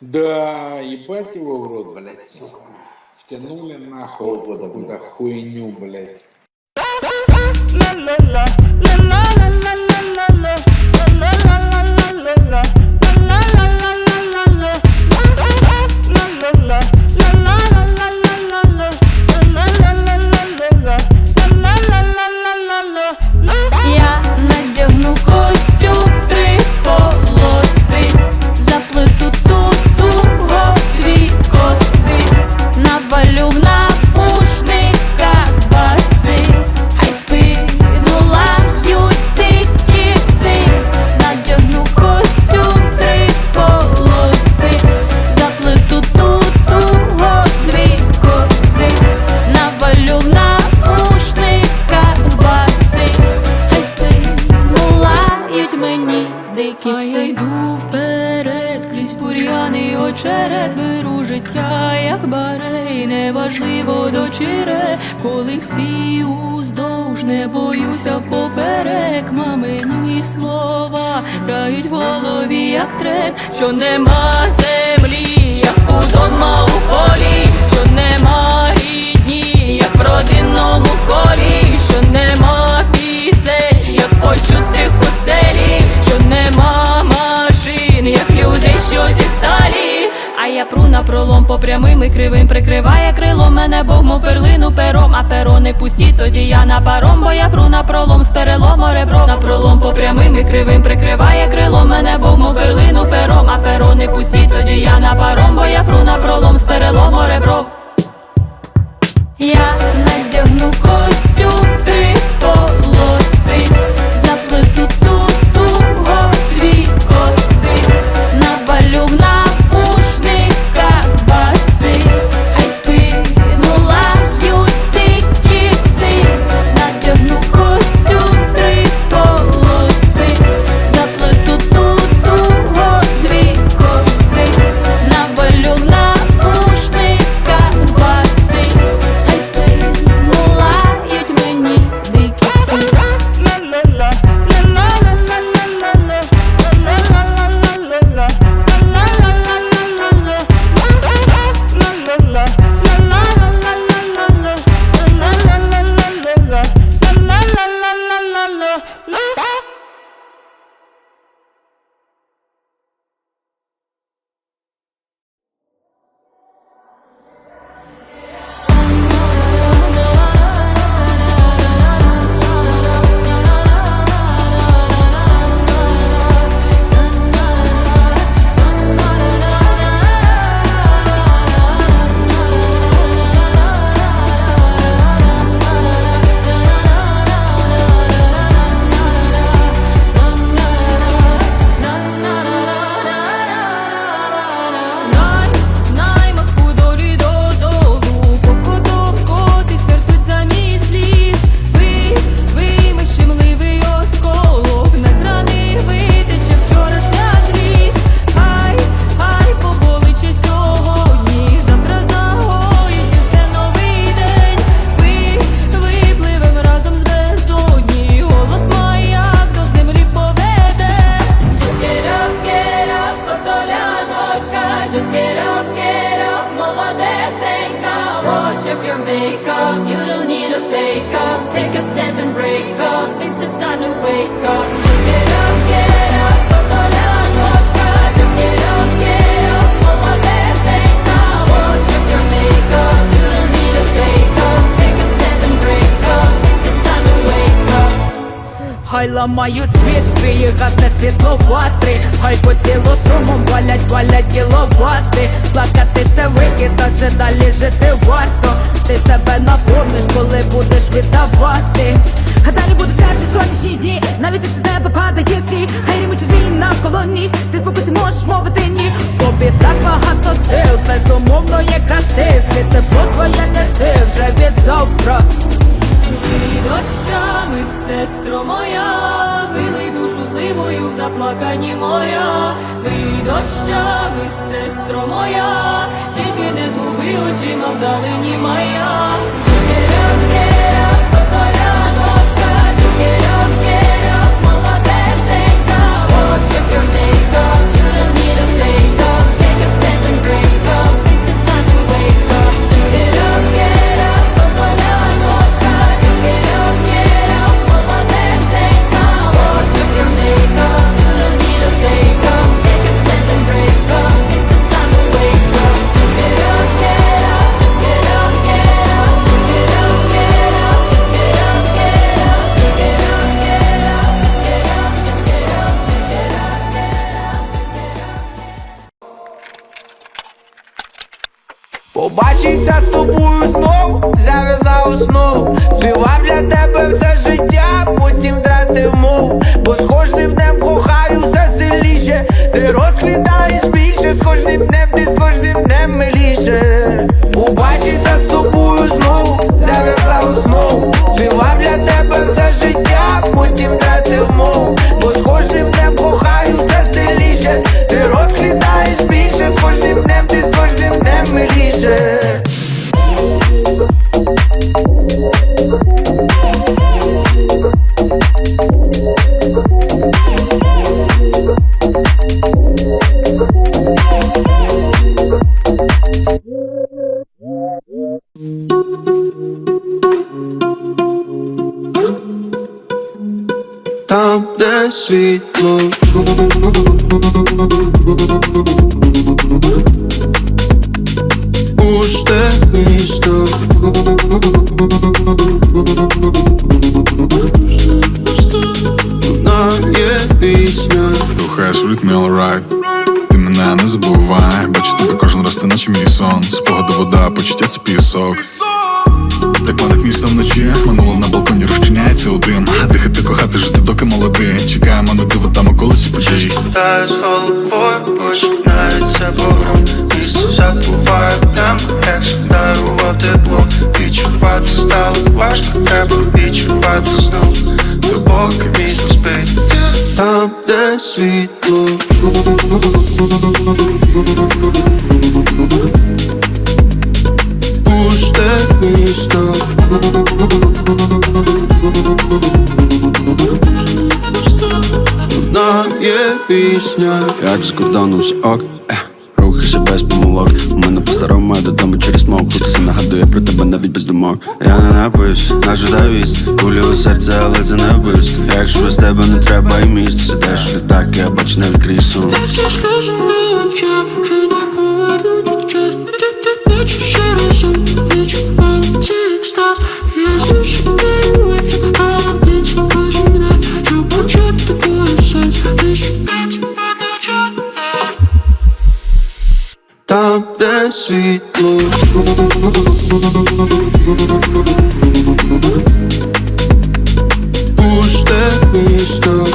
Да, ебать его в рот, блядь. Втянули нахуй вот какую-то хуйню, блядь. Мамині слова грають в голові, як трек, що нема землі, як удома у полі, що нема рідні, як в родинному колі, що нема пісень, як почутих у селі, що нема машин, як люди, що зі сталі. А я пру на пролом по прямим і кривим прикриває крило мене, Бог мов перлину не пусті, тоді я на паром, бо я пру на пролом з перелому ребро. На пролом по прямим і кривим прикриває крило мене, бо мов перлину пером, а перо не пусті, тоді я на паром, бо я пру на пролом з перелому ребро. Я надягну костюм три полоси, makeup, you don't need a fake up Хай ламають світ, твій гасне світло ватри Хай по тілу струмом валять, валять кіловати. Плакати це викид, адже далі жити варто. Ти себе наповниш, коли будеш віддавати. А далі будуть теплі сонячні дні Навіть якщо з неба падає сніг. Хай рімучі змій навколо ніг Ти спокійно можеш мовити ні. Тобі так багато сил, безумовно Побачиться з тобою знов, зав'язав основу. Співав для тебе все життя, потім втратив мов, Бо з кожним днем кохаю все сильніше. Ти розквітаєш більше, з кожним днем, ти з кожним днем миліше. Побачиться Ритмі alright Ти мене не забувай Бачу тебе кожен раз ти наче мій сон. Спогади вода, почуття це пісок. Так планет міста вночі Минуло на балконі розчиняється у Дихати, кохати, жити, доки молодий Чекаємо на диво там у колесі подій. Та з головою починається погром Місто забуває плямку, як дарував тепло Відчувати стало важко, треба відчувати знов Глибоке місто спить Там, де світло. Пусте місто. Одна є пісня. Як з кордону з ок, без помилок. У мене по-старому я додому через мов Бути нагадує про тебе навіть без думок. Я не напивсь, наш давіст Кулі у серце, але це не вбивство Якщо без тебе не треба і місць Сидеш, в літак, я бачу не відкрій сон Там, де світло. Пусте місто.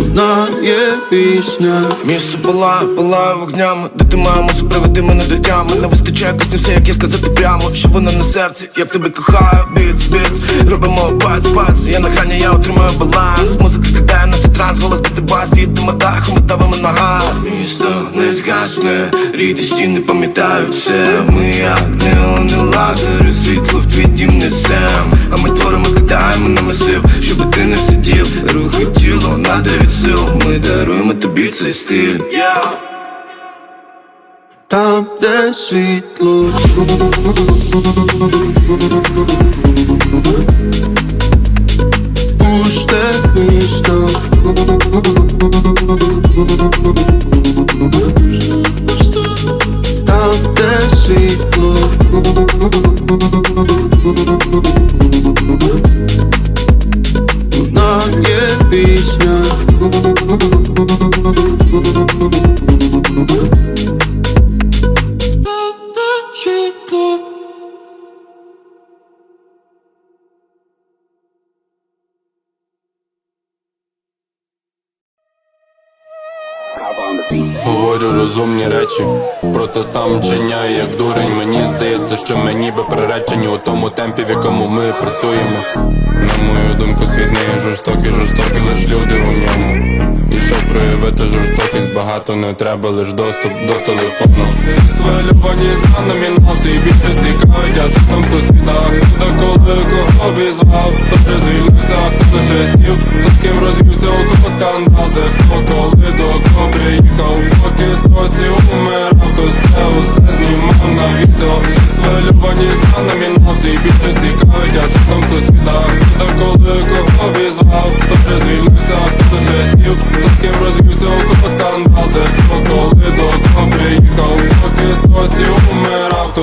Одна є пісня. Місто палає, палає вогнями Де ти має мусу приведи мене до тями Не вистачає пісні все, як я сказати прямо. Що воно на серці, як тебе кохаю Біц, біц, робимо бац, бац. Я на грані, я отримую баланс. Музика кидає нас у транс, голос біти бас. Їдемо дахом, давимо на газ. Місто не згасне, ріди стіни пам'ятають все. Ми як неони лазери, світло в твій дім несем. А ми творимо, кидаємо на масив Щоб ти не сидів, рухи тіло надають сил. Ми даруємо тобі цей стиль Там, де світло проте сам чиняю як дурень. Мені здається, що ми ніби приречені у тому темпі, в якому ми працюємо. На мою думку, світ не жорстокий, жорстокі лиш люди у ньому. І щоб проявити жорстокість, багато не треба, лиш доступ до телефону. Своє любовні за номінації більше цікавить, я житним сусідах. Хто коли кого обізвав, хто вже звільнився, хто лише сів, хто з ким розвівся, у кого скандал, де хто коли до кого приїхав, поки соці умирав, то Своє любовні за номінації. Більше цікавить, а що там сусідах Хто коли кого обізвав, хто вже звільнився, хто вже сів. Хто з ким розвівся, у кого скандал Де хто коли до кого приїхав Поки соціум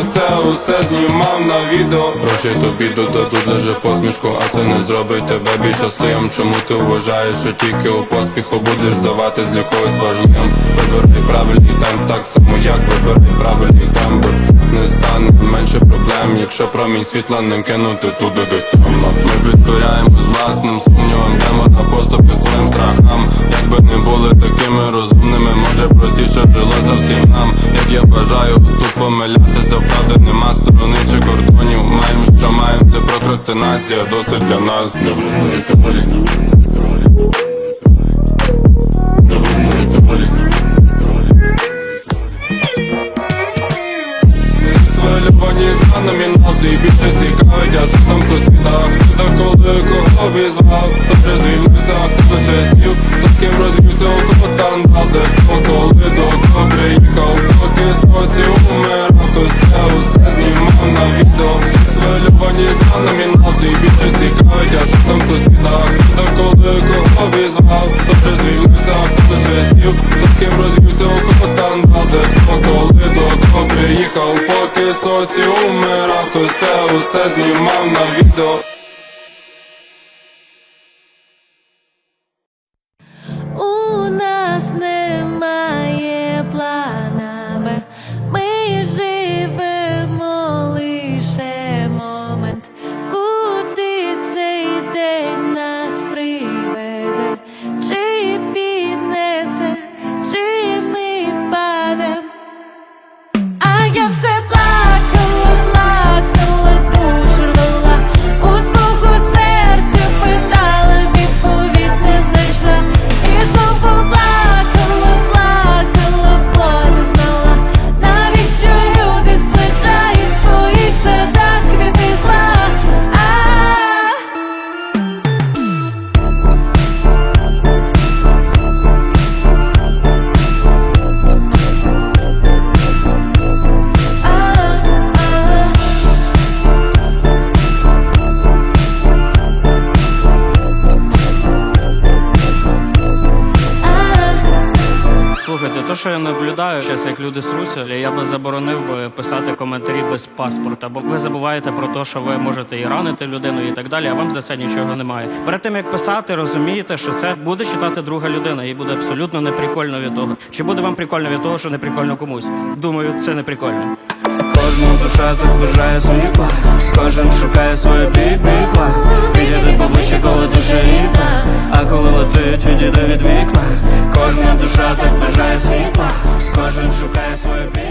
то це усе знімав на відео. Гроші тобі додадуть лише посмішку, а це не зробить тебе більш щасливим. Чому ти вважаєш, що тільки у поспіху будеш здаватись для когось важливим? Вибирай правильний темп, так само як вибирай правильний тембр Не стане менше проблем, якщо промінь світла не кинути туди де тема Ми підкоряємо з власним сумнівом, йдемо на поступи своїм страхам. Якби не були такими розумними, може простіше жилося всім нам. Як я бажаю тут помилятися, правда нема сторони чи кордонів. Маємо, що маємо, це прокрастинація, досить для нас. Не виборюйте волі Не виборюйте волі Схвильовані за номінації більше цікавить, а що там в сусідах? Хто коли кого обізвав, хто вже звільнився, хто ще сів? Хто з ким розвівся, Поки соціум умирав, то це усе знімав на відео що я наблюдаю, зараз як люди сруся, я би заборонив би писати коментарі без паспорта, бо ви забуваєте про те, що ви можете і ранити людину, і так далі, а вам за це нічого немає. Перед тим як писати, розумієте, що це буде читати друга людина, і буде абсолютно неприкольно від того. Чи буде вам прикольно від того, що неприкольно комусь? Думаю, це не Кожна душа тут бажає світла, кожен шукає свою бідний план. Підійди поближче, коли душа рідна, а коли летить, відійди від вікна. Кожна душа тут бажає світла, кожен шукає свою бік